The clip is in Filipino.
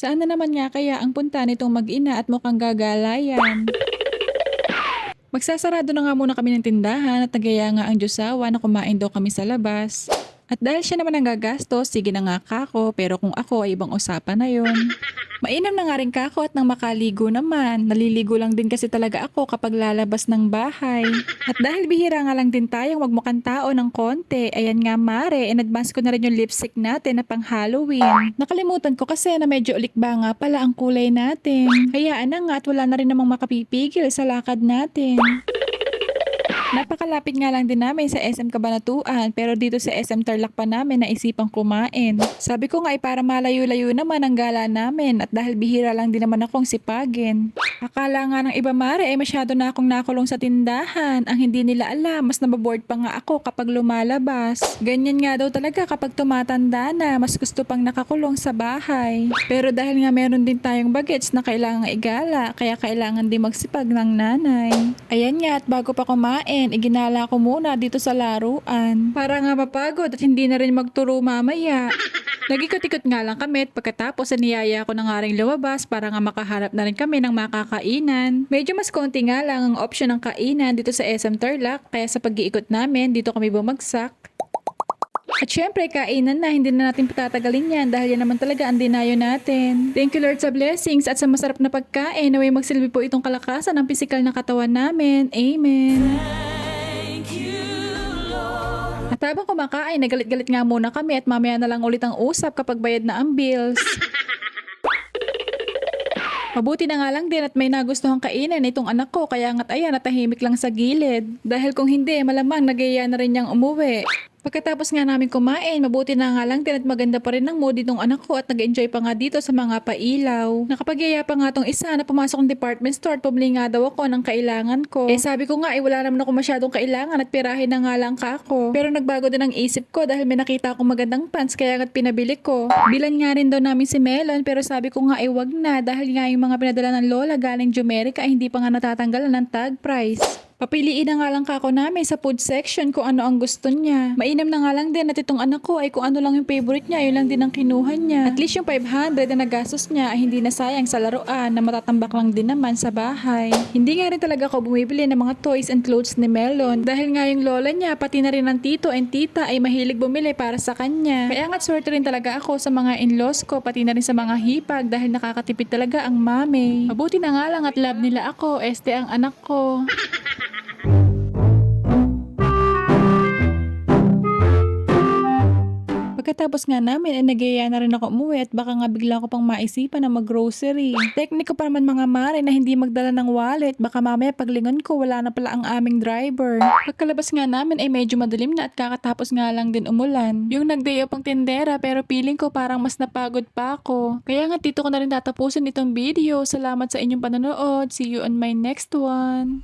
Saan na naman nga kaya ang punta nitong mag-ina at mukhang gagalayan? Magsasarado na nga muna kami ng tindahan at nagaya nga ang Diyosawa na kumain daw kami sa labas. At dahil siya naman ang gagastos, sige na nga kako, pero kung ako ay ibang usapan na yon. Mainam na nga rin kako at nang makaligo naman. Naliligo lang din kasi talaga ako kapag lalabas ng bahay. At dahil bihira nga lang din tayong magmukhang tao ng konti, ayan nga mare, in ko na rin yung lipstick natin na pang Halloween. Nakalimutan ko kasi na medyo ulikba nga pala ang kulay natin. Hayaan na nga at wala na rin namang makapipigil sa lakad natin. Napakalapit nga lang din namin sa SM Cabanatuan pero dito sa SM Tarlac pa namin naisipang kumain. Sabi ko nga ay para malayo-layo naman ang gala namin at dahil bihira lang din naman akong sipagin. Akala nga ng iba mare ay masyado na akong nakulong sa tindahan. Ang hindi nila alam, mas nababoard pa nga ako kapag lumalabas. Ganyan nga daw talaga kapag tumatanda na, mas gusto pang nakakulong sa bahay. Pero dahil nga meron din tayong bagets na kailangang igala, kaya kailangan din magsipag ng nanay. Ayan nga at bago pa kumain, iginala ko muna dito sa laruan. Para nga mapagod at hindi na rin magturo mamaya. Nagikot-ikot nga lang kami at pagkatapos niyaya ko na nga rin lumabas para nga makaharap na rin kami ng makakainan. Medyo mas konti nga lang ang option ng kainan dito sa SM Tarlac kaya sa pag-iikot namin dito kami bumagsak. At syempre, kainan na, hindi na natin patatagalin yan dahil yan naman talaga ang dinayo natin. Thank you Lord sa blessings at sa masarap na pagkain. Naway magsilbi po itong kalakasan ng pisikal na katawan namin. Amen. At habang kumakain, nagalit-galit nga muna kami at mamaya na lang ulit ang usap kapag bayad na ang bills. Mabuti na nga lang din at may nagustuhang kainan itong anak ko kaya nga't ayan natahimik lang sa gilid. Dahil kung hindi, malamang nagaya na rin niyang umuwi. Pagkatapos nga namin kumain, mabuti na nga lang din at maganda pa rin ang mood itong anak ko at nag-enjoy pa nga dito sa mga pailaw. Nakapagyaya pa nga tong isa na pumasok ng department store at pumili nga daw ako ng kailangan ko. Eh sabi ko nga eh wala naman ako masyadong kailangan at pirahin na nga lang ka ako. Pero nagbago din ang isip ko dahil may nakita akong magandang pants kaya nga't pinabili ko. Bilan nga rin daw namin si Melon pero sabi ko nga eh wag na dahil nga yung mga pinadala ng lola galing Jumerica ay hindi pa nga natatanggalan ng tag price. Papiliin na nga lang kako namin sa food section kung ano ang gusto niya. Mainam na nga lang din at itong anak ko ay kung ano lang yung favorite niya, yun lang din ang kinuha niya. At least yung 500 na nagastos niya ay hindi na sayang sa laruan na matatambak lang din naman sa bahay. Hindi nga rin talaga ako bumibili ng mga toys and clothes ni Melon dahil nga yung lola niya pati na rin ang tito and tita ay mahilig bumili para sa kanya. Kaya nga't swerte rin talaga ako sa mga in-laws ko pati na rin sa mga hipag dahil nakakatipid talaga ang mami. Mabuti na nga lang at love nila ako, este ang anak ko. Pagkatapos nga namin, ay nagaya na rin ako umuwi at baka nga bigla ko pang maisipan na mag-grocery. Technique ko pa naman mga mare na hindi magdala ng wallet. Baka mamaya paglingon ko, wala na pala ang aming driver. Pagkalabas nga namin ay medyo madilim na at kakatapos nga lang din umulan. Yung nagdayo pang tindera pero feeling ko parang mas napagod pa ako. Kaya nga dito ko na rin tatapusin itong video. Salamat sa inyong panonood. See you on my next one.